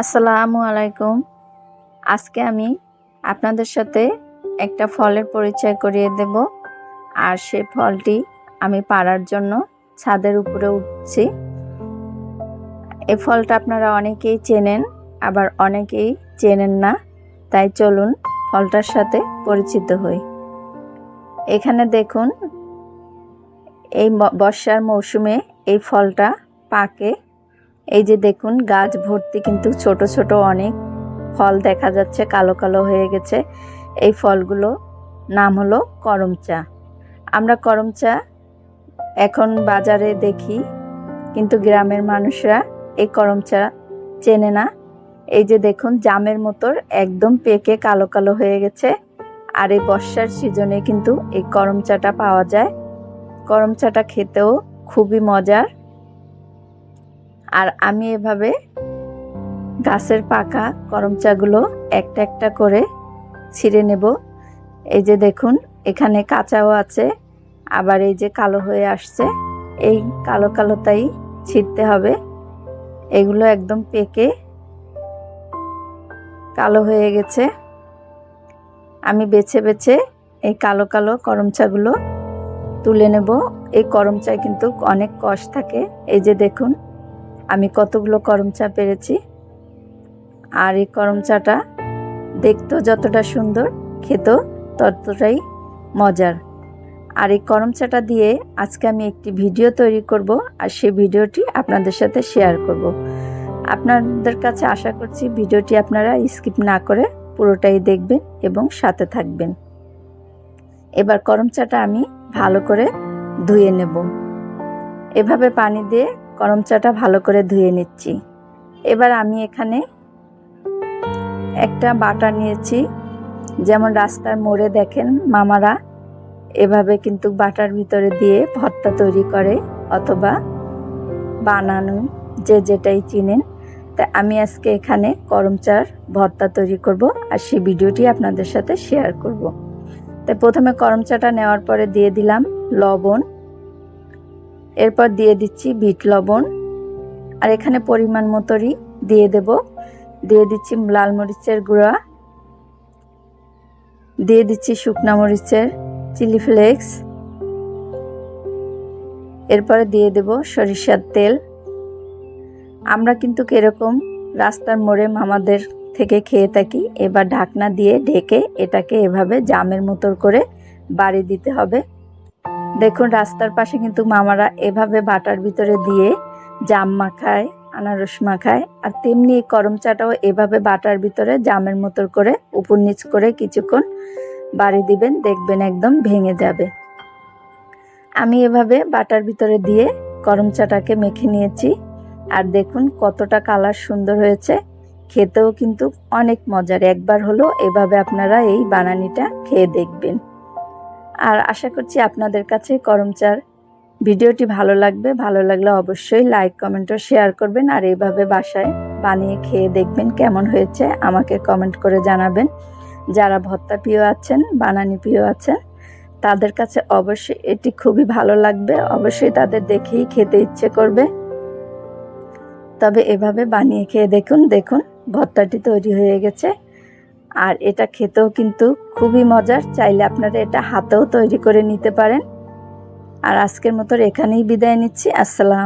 আসসালামু আলাইকুম। আজকে আমি আপনাদের সাথে একটা ফলের পরিচয় করিয়ে দেব। আর সে ফলটি আমি পাড়ার জন্য ছাদের উপরে উঠছি। এই ফলটা আপনারা অনেকেই চেনেন, আবার অনেকেই চেনেন না। তাই চলুন ফলটার সাথে পরিচিত হই। এখানে দেখুন, এই বর্ষার মৌসুমে এই ফলটা পাকে এই যে দেখুন, গাছ ভর্তি কিন্তু ছোট ছোট অনেক ফল দেখা যাচ্ছে, কালো কালো হয়ে গেছে। এই ফলগুলো নাম হলো করম চা। আমরা করম চা এখন বাজারে দেখি, কিন্তু গ্রামের মানুষরা এই করম চা চেনে না। এই যে দেখুন, জামের মতোর একদম পেকে কালো কালো হয়ে গেছে। আর এই বর্ষার সিজনে কিন্তু এই করম চাটা পাওয়া যায়। করম চাটা খেতেও খুবই মজার। আর আমি এভাবে গাছের পাকা করম চাগুলো একটা একটা করে ছিঁড়ে নেব। এই যে দেখুন, এখানে কাঁচাও আছে, আবার এই যে কালো হয়ে আসছে, এই কালো কালোটাই ছিঁড়তে হবে। এগুলো একদম পেকে কালো হয়ে গেছে। আমি বেছে বেছে এই কালো কালো করমচাগুলো তুলে নেব। এই করম চায় কিন্তু অনেক কষ থাকে। এই যে দেখুন আমি কতগুলো করম চা পেরেছি। আর এই করম চাটা দেখতেও যতটা সুন্দর, খেতেও ততটাই মজার। আর এই করম চাটা দিয়ে আজকে আমি একটি ভিডিও তৈরি করব আর সেই ভিডিওটি আপনাদের সাথে শেয়ার করব। আপনাদের কাছে আশা করছি ভিডিওটি আপনারা স্কিপ না করে পুরোটাই দেখবেন এবং সাথে থাকবেন। এবার করম চাটা আমি ভালো করে ধুয়ে নেব। এভাবে পানি দিয়ে করম চাটা ভালো করে ধুয়ে নিচ্ছি। এবার আমি এখানে একটা বাটা নিয়েছি। যেমন রাস্তার মোড়ে দেখেন মামারা এভাবে কিন্তু বাটার ভিতরে দিয়ে ভর্তা তৈরি করে অথবা বানানো, যে যেটাই চিনেন। তা আমি আজকে এখানে করম চার ভর্তা তৈরি করব আর সেই ভিডিওটি আপনাদের সাথে শেয়ার করব। তাই প্রথমে করম চাটা নেওয়ার পরে দিয়ে দিলাম লবণ এরপর দিয়ে দিচ্ছি বিট লবণ। আর এখানে পরিমাণ মতোরই দিয়ে দেব। দিয়ে দিচ্ছি লাল মরিচের গুঁড়া। দিয়ে দিচ্ছি শুকনা মরিচের চিলি ফ্লেক্স। এরপরে দিয়ে দেব সরিষার তেল। আমরা কিন্তু এরকম রাস্তার মোড়ে মামাদের থেকে খেয়ে থাকি, এবার ঢাকনা দিয়ে ঢেকে এটাকে এভাবে জামের মতো করে বাড়ি দিতে হবে। দেখুন, রাস্তার পাশে কিন্তু মামারা এভাবে বাটার ভিতরে দিয়ে জাম মাখায়, আনারস মাখায়, আর তেমনি এই করম চাটাও এভাবে বাটার ভিতরে জামের মতো করে উপর নিচ করে কিছুক্ষণ বাড়ি দিবেন, দেখবেন একদম ভেঙে যাবে। আমি এভাবে বাটার ভিতরে দিয়ে করম চাটাকে মেখে নিয়েছি, আর দেখুন কতটা কালার সুন্দর হয়েছে। খেতেও কিন্তু অনেক মজার, একবার হলো এভাবে আপনারা এই বানানিটা খেয়ে দেখবেন। আর আশা করছি আপনাদের কাছে করমচার ভিডিওটি ভালো লাগবে। ভালো লাগলে অবশ্যই লাইক কমেন্ট ও শেয়ার করবেন আর এইভাবে বাসায় বানিয়ে খেয়ে দেখবেন কেমন হয়েছে, আমাকে কমেন্ট করে জানাবেন। যারা ভত্তা প্রিয় আছেন, বানানি প্রিয় আছেন, তাদের কাছে অবশ্যই এটি খুবই ভালো লাগবে। অবশ্যই তাদের দেখেই খেতে ইচ্ছে করবে। তবে এভাবে বানিয়ে খেয়ে দেখুন দেখুন ভর্তাটি তৈরি হয়ে গেছে। আর এটা খেতেও কিন্তু খুবই মজার। চাইলে আপনারা এটা হাতেও তৈরি করে নিতে পারেন। আর আজকের মতো এখানেই বিদায় নিচ্ছি। আসসালাম